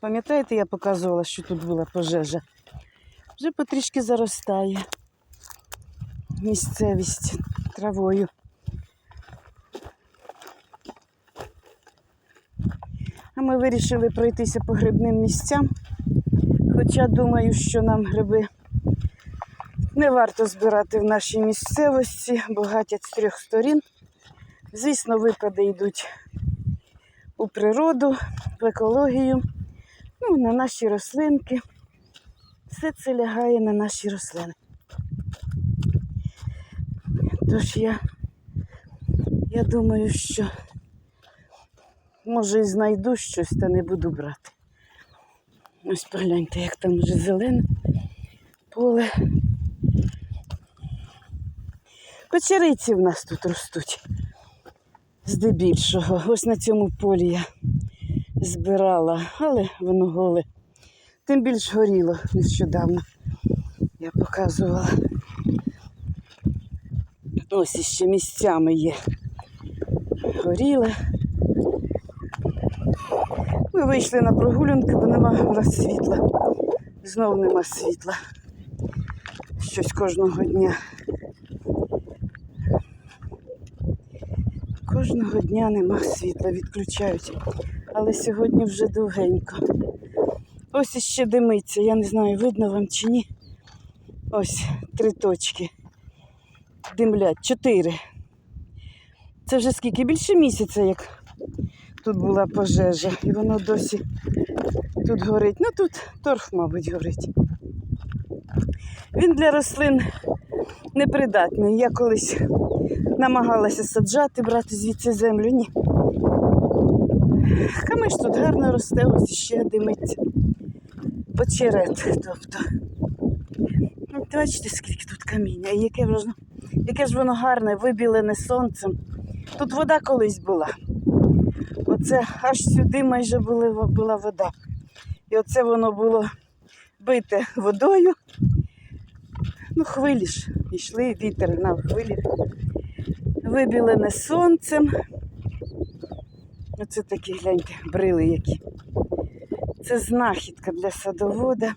Пам'ятаєте, я показувала, що тут була пожежа? Вже потрішки заростає місцевість травою. А ми вирішили пройтися по грибним місцям. Хоча думаю, що нам гриби не варто збирати в нашій місцевості, бо гатять з трьох сторін. Звісно, випади йдуть у природу, в екологію, ну, на наші рослинки. Все це лягає на наші рослини. Тож я, я думаю, що може і знайду щось, та не буду брати. Ось погляньте, як там вже зелене поле. Печериці в нас тут ростуть. Здебільшого. Ось на цьому полі я збирала, але воно голе. Тим більш горіло нещодавно. Я показувала. Ось іще місцями є. Горіле. Ми вийшли на прогулянки, бо нема у нас світла. Знов нема світла. Щось кожного дня. Кожного дня нема світла, відключають. Але сьогодні вже довгенько. Ось іще димиться, я не знаю, видно вам чи ні. Ось три точки. Димлять, чотири. Це вже скільки? Більше місяця, як тут була пожежа. І воно досі тут горить. Ну тут торф, мабуть, горить. Він для рослин непридатний. Я колись намагалася саджати, брати звідси землю. Ні. Камиш тут гарно росте, ось ще димиться. Почерет, тобто. Ну, Бачите, скільки тут каміння, і яке, воно, яке ж воно гарне, вибілене сонцем. Тут вода колись була. Оце аж сюди майже були, була вода. І оце воно було бите водою. Ну, хвилі ж йшли, вітер на хвилі. Вибілене сонцем. Оце такі, гляньте, брили які. Це знахідка для садовода,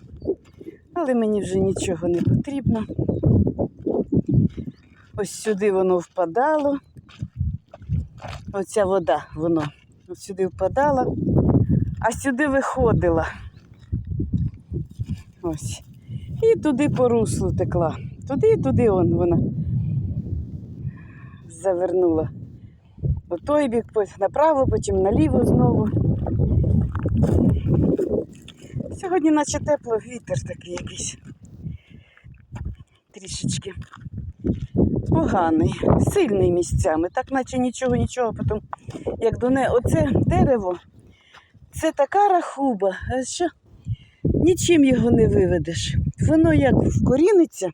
але мені вже нічого не потрібно. Ось сюди воно впадало. Оця вода, воно сюди впадала, а сюди виходила. Ось. І туди по руслу текла. Туди і туди он вона завернула. У той бік, направо, потім наліво знову. Сьогодні наче тепло, вітер такий якийсь. Трішечки поганий, сильний місцями. Так наче нічого, нічого. Потім, як до не... Оце дерево, це така рахуба, що нічим його не виведеш. Воно як вкоріниться.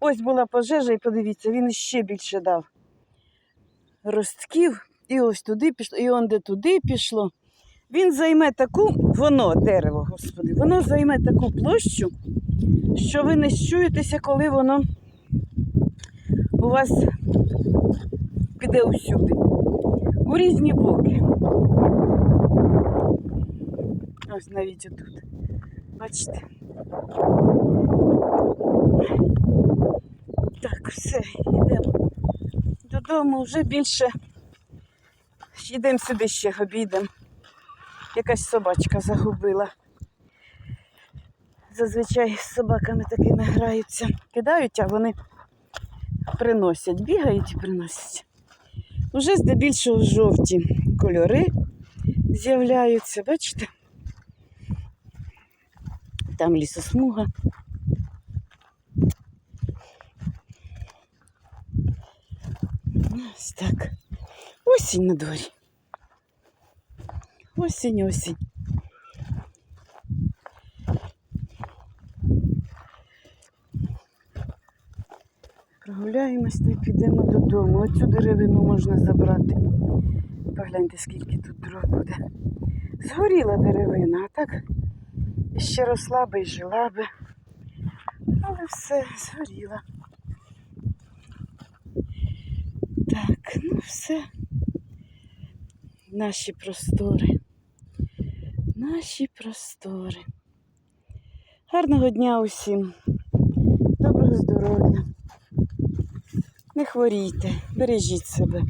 Ось була пожежа, і подивіться, він ще більше дав ростків. І ось туди пішло, і он де туди пішло. Він займе таку, воно, дерево, господи, воно займе таку площу, що ви не щуєтеся, коли воно у вас піде усюди. У різні боки. Ось навіть отут. Бачите? Так, все, йдемо додому, вже більше. Йдемо сюди ще обійдемо. Якась собачка загубила. Зазвичай з собаками такими граються. Кидають, а вони приносять, бігають і приносять. Уже здебільшого жовті кольори з'являються, бачите? Там лісосмуга. Ось так. Осінь на дворі. Осінь, осінь. Прогуляємось та й підемо додому. Оцю деревину можна забрати. Погляньте, скільки тут дров буде. Згоріла деревина, а так ще росла би і жила би. Але все згоріла. Так, ну все. Наші простори. наші простори. Гарного дня усім. Доброго здоров'я. Не хворійте, бережіть себе.